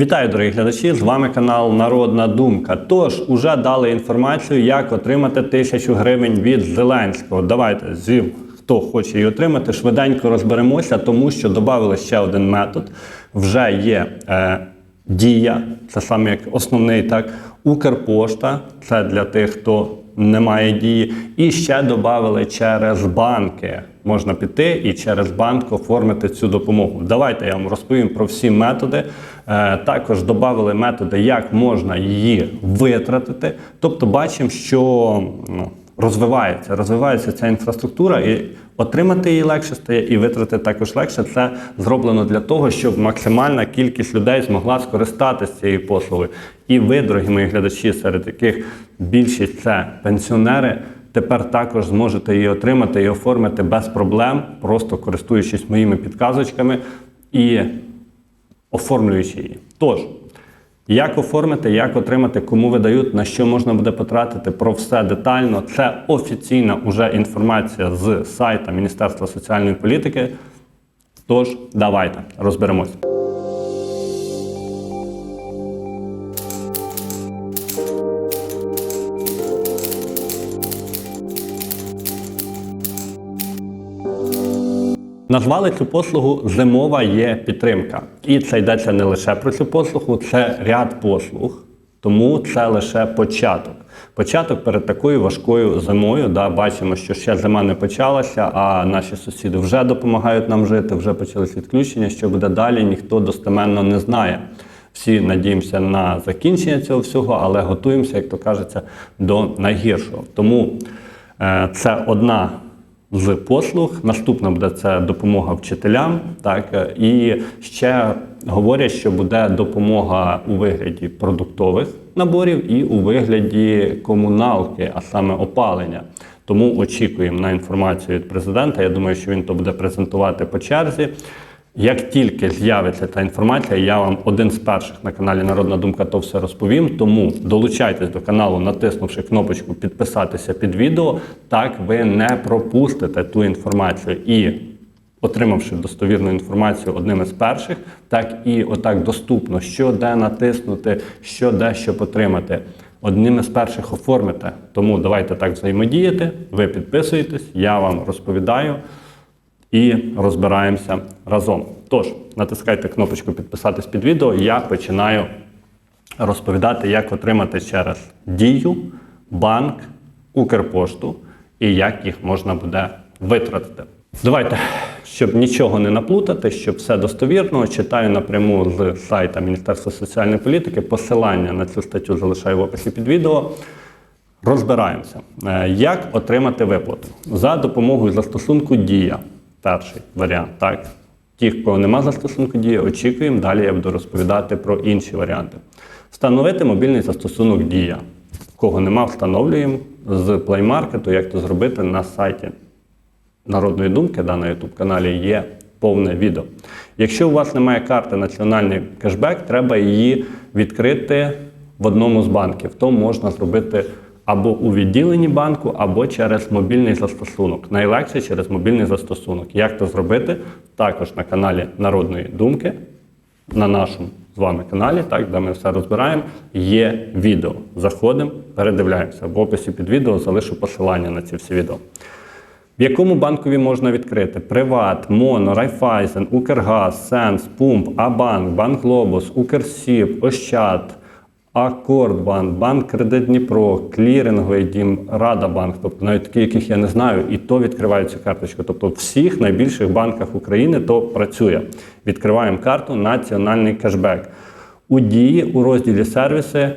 Вітаю, дорогі глядачі! З вами канал Народна Думка. Тож, уже дали інформацію, як отримати тисячу гривень від Зеленського. Давайте зі хто хоче її отримати, швиденько розберемося, тому що додали ще один метод. Вже є е, дія, це саме як основний так. Укрпошта це для тих, хто не має дії. І ще додали через банки. Можна піти і через банк оформити цю допомогу. Давайте я вам розповім про всі методи. Е, також додали методи, як можна її витратити. Тобто, бачимо, що ну, розвивається, розвивається ця інфраструктура, і отримати її легше стає, і витратити також легше. Це зроблено для того, щоб максимальна кількість людей змогла скористатися цією послугою. І ви, дорогі мої глядачі, серед яких більшість це пенсіонери. Тепер також зможете її отримати і оформити без проблем, просто користуючись моїми підказочками і оформлюючи її. Тож, як оформити, як отримати, кому видають, на що можна буде потратити, про все детально. Це офіційна уже інформація з сайта Міністерства соціальної політики. Тож, давайте розберемось. Назвали цю послугу Зимова є підтримка. І це йдеться не лише про цю послугу, це ряд послуг, тому це лише початок. Початок перед такою важкою зимою. Да, Бачимо, що ще зима не почалася, а наші сусіди вже допомагають нам жити, вже почались відключення. Що буде далі, ніхто достеменно не знає. Всі надіємося на закінчення цього всього, але готуємося, як то кажеться, до найгіршого. Тому е, це одна з послуг. Наступна буде це допомога вчителям. Так е, і ще говорять, що буде допомога у вигляді продуктових наборів і у вигляді комуналки, а саме опалення. Тому очікуємо на інформацію від президента. Я думаю, що він то буде презентувати по черзі. Як тільки з'явиться та інформація, я вам один з перших на каналі Народна Думка то все розповім. Тому долучайтесь до каналу, натиснувши кнопочку підписатися під відео. Так ви не пропустите ту інформацію і. Отримавши достовірну інформацію одним із перших, так і отак доступно, що де натиснути, що де щоб отримати. Одним із перших оформите. Тому давайте так взаємодіяти. Ви підписуєтесь, я вам розповідаю і розбираємося разом. Тож, натискайте кнопочку підписатись під відео. Я починаю розповідати, як отримати через Дію, банк, Укрпошту і як їх можна буде витратити. Давайте, щоб нічого не наплутати, щоб все достовірно, читаю напряму з сайта Міністерства соціальної політики. Посилання на цю статтю залишаю в описі під відео. Розбираємося, Е, як отримати виплату за допомогою застосунку Дія. Перший варіант. Так, ті, кого нема застосунку Дія, очікуємо. Далі я буду розповідати про інші варіанти. Встановити мобільний застосунок Дія. Кого нема, встановлюємо з Market, як то зробити на сайті Народної думки, да, на YouTube каналі є повне відео. Якщо у вас немає карти Національний кешбек, треба її відкрити в одному з банків. То можна зробити або у відділенні банку, або через мобільний застосунок. Найлегше через мобільний застосунок. Як це зробити? Також на каналі Народної Думки, на нашому з вами каналі, так, де ми все розбираємо, є відео. Заходимо, передивляємося. В описі під відео залишу посилання на ці всі відео. В якому банкові можна відкрити? Приват, Моно, Райфайзен, Укргаз, Сенс, Пумп, Абанк, Банк Глобус, Укрсіб, Ощад, Акордбанк, Банк Кредит Дніпро, Кліринговий дім, Радабанк, тобто навіть такі, яких я не знаю, і то відкривають цю карточку. Тобто в всіх найбільших банках України то працює. Відкриваємо карту Національний кешбек. У дії у розділі сервіси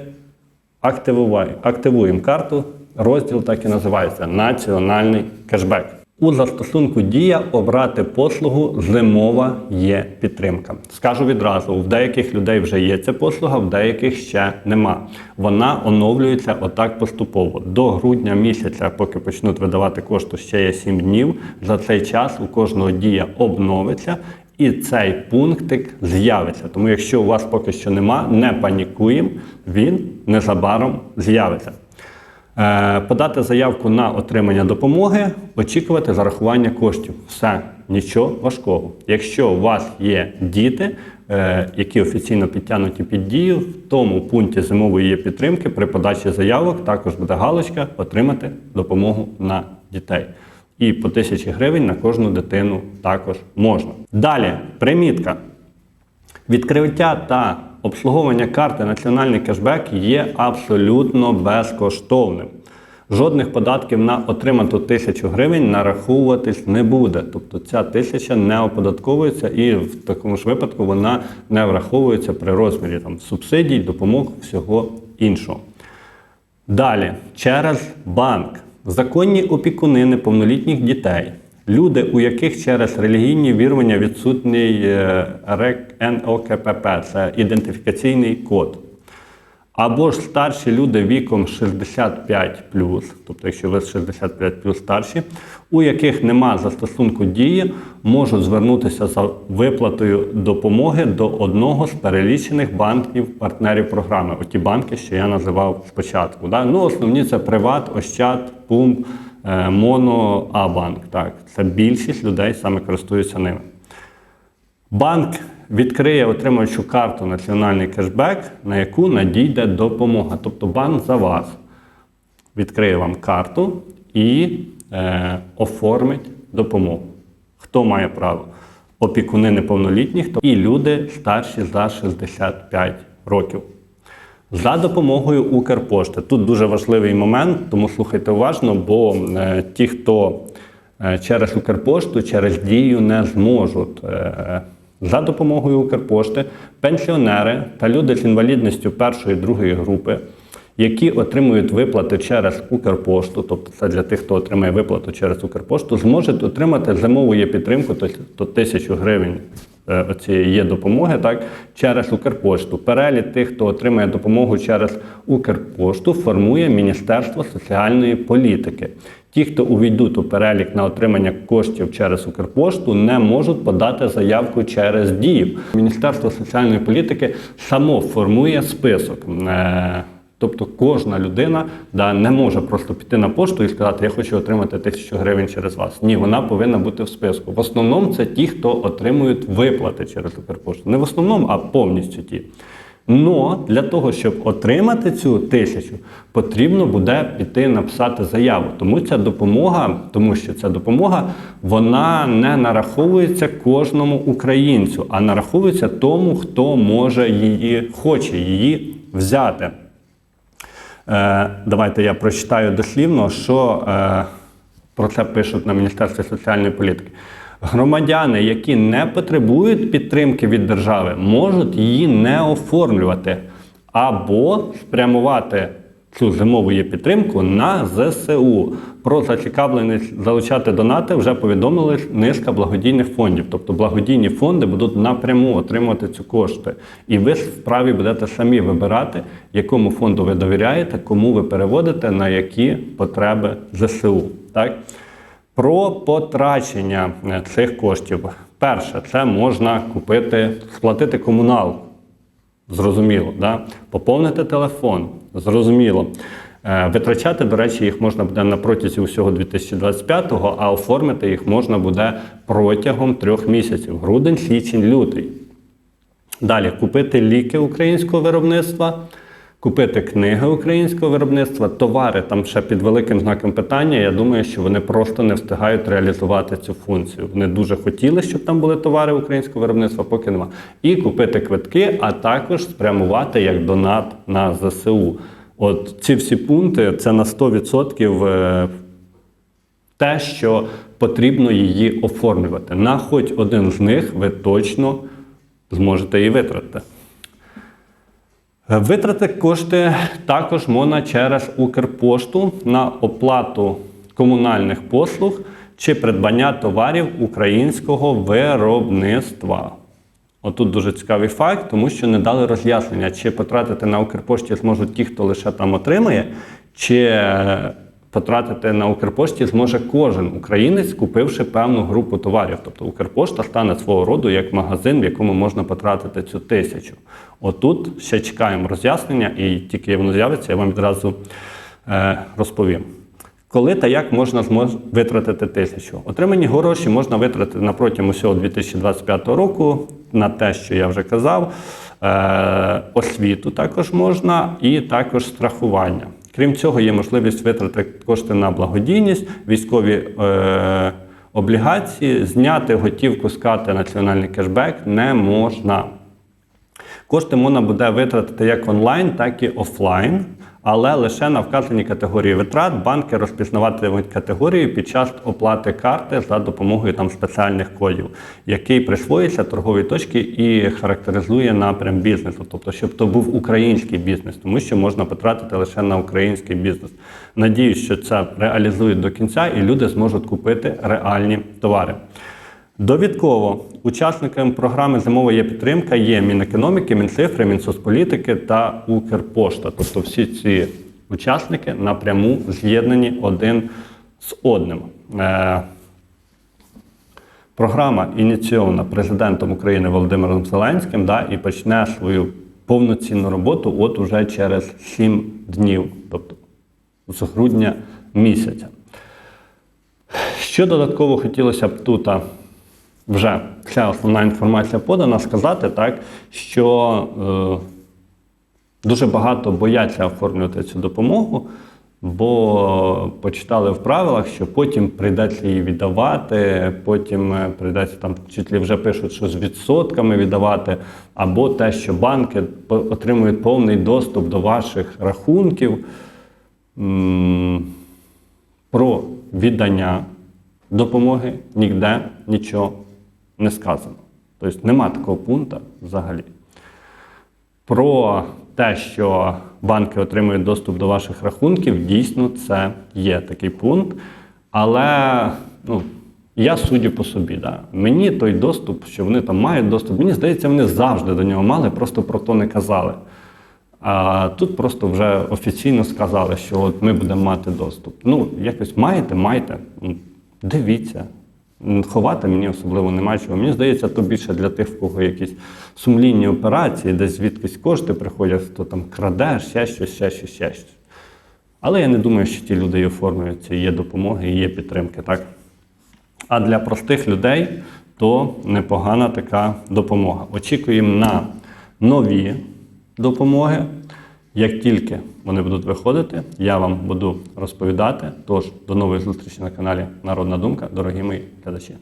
активуємо, карту. Розділ так і називається Національний кешбек. У застосунку Дія обрати послугу Зимова є підтримка. Скажу відразу: в деяких людей вже є ця послуга, в деяких ще нема. Вона оновлюється отак поступово. До грудня місяця, поки почнуть видавати кошти, ще є 7 днів. За цей час у кожного дія обновиться. І цей пунктик з'явиться. Тому, якщо у вас поки що нема, не панікуємо, він незабаром з'явиться. Е, Подати заявку на отримання допомоги, очікувати зарахування коштів. Все, нічого важкого. Якщо у вас є діти, е, які офіційно підтягнуті під дію, в тому пункті зимової є підтримки при подачі заявок також буде галочка отримати допомогу на дітей. І по тисячі гривень на кожну дитину також можна. Далі примітка. Відкриття та обслуговування карти Національний кешбек є абсолютно безкоштовним. Жодних податків на отриману тисячу гривень нараховуватись не буде. Тобто ця тисяча не оподатковується і в такому ж випадку вона не враховується при розмірі там, субсидій, допомог, всього іншого. Далі, через банк. Законні опікуни неповнолітніх дітей. Люди, у яких через релігійні вірування відсутній е, РЕК НОКПП, це ідентифікаційний код. Або ж старші люди віком 65 тобто якщо ви 65 старші, у яких нема застосунку дії, можуть звернутися за виплатою допомоги до одного з перелічених банків партнерів програми. Оті банки, що я називав спочатку. Ну, основні це Приват, Ощад, Пумп, е, Моно, Абанк. Так, це більшість людей саме користуються ними. Банк відкриє отримуючу карту Національний кешбек, на яку надійде допомога. Тобто банк за вас відкриє вам карту і е, оформить допомогу. Хто має право? Опікуни неповнолітніх і люди старші за 65 років. За допомогою Укрпошти. Тут дуже важливий момент, тому слухайте уважно, бо е, ті, хто е, через Укрпошту, через дію не зможуть. Е, за допомогою Укрпошти пенсіонери та люди з інвалідністю першої другої групи, які отримують виплати через Укрпошту, тобто це для тих, хто отримає виплату через Укрпошту, зможуть отримати зимову є підтримку, то, то тисячу гривень е, оцієї є допомоги, так, через Укрпошту. Перелік тих, хто отримає допомогу через Укрпошту, формує Міністерство соціальної політики. Ті, хто увійдуть у перелік на отримання коштів через Укрпошту, не можуть подати заявку через дію. Міністерство соціальної політики само формує список. Тобто кожна людина да, не може просто піти на пошту і сказати, я хочу отримати тисячу гривень через вас. Ні, вона повинна бути в списку. В основному це ті, хто отримують виплати через Укрпошту. Не в основному, а повністю ті. Но для того, щоб отримати цю тисячу, потрібно буде піти написати заяву. Тому ця допомога, тому що ця допомога вона не нараховується кожному українцю, а нараховується тому, хто може її хоче її взяти. Е, давайте я прочитаю дослівно, що е, про це пишуть на Міністерстві соціальної політики. Громадяни, які не потребують підтримки від держави, можуть її не оформлювати або спрямувати цю зимову є підтримку на ЗСУ. Про зацікавленість залучати донати вже повідомили низка благодійних фондів. Тобто благодійні фонди будуть напряму отримувати ці кошти. І ви вправі будете самі вибирати, якому фонду ви довіряєте, кому ви переводите, на які потреби ЗСУ. Так? Про потрачення е, цих коштів. Перше, це можна купити, сплатити комуналку. Зрозуміло, да? поповнити телефон, зрозуміло. Е, Витрачати, до речі, їх можна буде на протязі усього 2025-го, а оформити їх можна буде протягом трьох місяців: грудень, січень, лютий. Далі купити ліки українського виробництва, купити книги українського виробництва, товари там ще під великим знаком питання. Я думаю, що вони просто не встигають реалізувати цю функцію. Вони дуже хотіли, щоб там були товари українського виробництва, поки нема. І купити квитки, а також спрямувати як донат на ЗСУ. От ці всі пункти це на 100% е, те, що потрібно її оформлювати. На хоч один з них ви точно зможете її витратити. Витрати кошти також можна через Укрпошту на оплату комунальних послуг чи придбання товарів українського виробництва. Отут дуже цікавий факт, тому що не дали роз'яснення, чи потратити на Укрпошті зможуть ті, хто лише там отримає, чи е, потратити на Укрпошті зможе кожен українець, купивши певну групу товарів. Тобто Укрпошта стане свого роду як магазин, в якому можна потратити цю тисячу. Отут ще чекаємо роз'яснення, і тільки воно з'явиться, я вам відразу е, розповім. Коли та як можна змож- витратити тисячу? Отримані гроші можна витратити на протягом усього 2025 року на те, що я вже казав. Е, освіту також можна, і також страхування. Крім цього, є можливість витратити кошти на благодійність, військові е, облігації, зняти готівку з карти національний кешбек не можна. Кошти можна буде витратити як онлайн, так і офлайн, але лише на вказані категорії витрат банки розпізнаватимуть категорії під час оплати карти за допомогою там спеціальних кодів, який присвоюється торговій точці і характеризує напрям бізнесу, тобто, щоб то був український бізнес, тому що можна потратити лише на український бізнес. Надіюсь, що це реалізують до кінця, і люди зможуть купити реальні товари. Довідково учасниками програми Зимова є підтримка є Мінекономіки, Мінцифри, Мінсоцполітики та Укрпошта. Тобто всі ці учасники напряму з'єднані один з одним. Е, Програма ініційована президентом України Володимиром Зеленським да, і почне свою повноцінну роботу от уже через 7 днів, тобто з грудня місяця. Що додатково хотілося б тут вже вся основна інформація подана, сказати, так, що е, дуже багато бояться оформлювати цю допомогу, бо почитали в правилах, що потім прийдеться її віддавати, потім е, прийдеться там ли вже пишуть, що з відсотками віддавати, або те, що банки отримують повний доступ до ваших рахунків. Про віддання допомоги ніде нічого не сказано. Тобто нема такого пункту взагалі. Про те, що банки отримують доступ до ваших рахунків, дійсно це є такий пункт. Але ну, я суддю по собі. Да. Мені той доступ, що вони там мають доступ, мені здається, вони завжди до нього мали, просто про то не казали. А тут просто вже офіційно сказали, що от ми будемо мати доступ. Ну, якось маєте, маєте. Дивіться. Ховати мені особливо немає чого. Мені здається, то більше для тих, в кого якісь сумлінні операції, десь звідкись кошти приходять, хто там краде, ще щось, ще щось, ще щось. Але я не думаю, що ті люди оформлюються, і є допомоги, є підтримки. Так? А для простих людей то непогана така допомога. Очікуємо на нові допомоги. Як тільки вони будуть виходити, я вам буду розповідати. Тож до нової зустрічі на каналі Народна Думка, дорогі мої глядачі.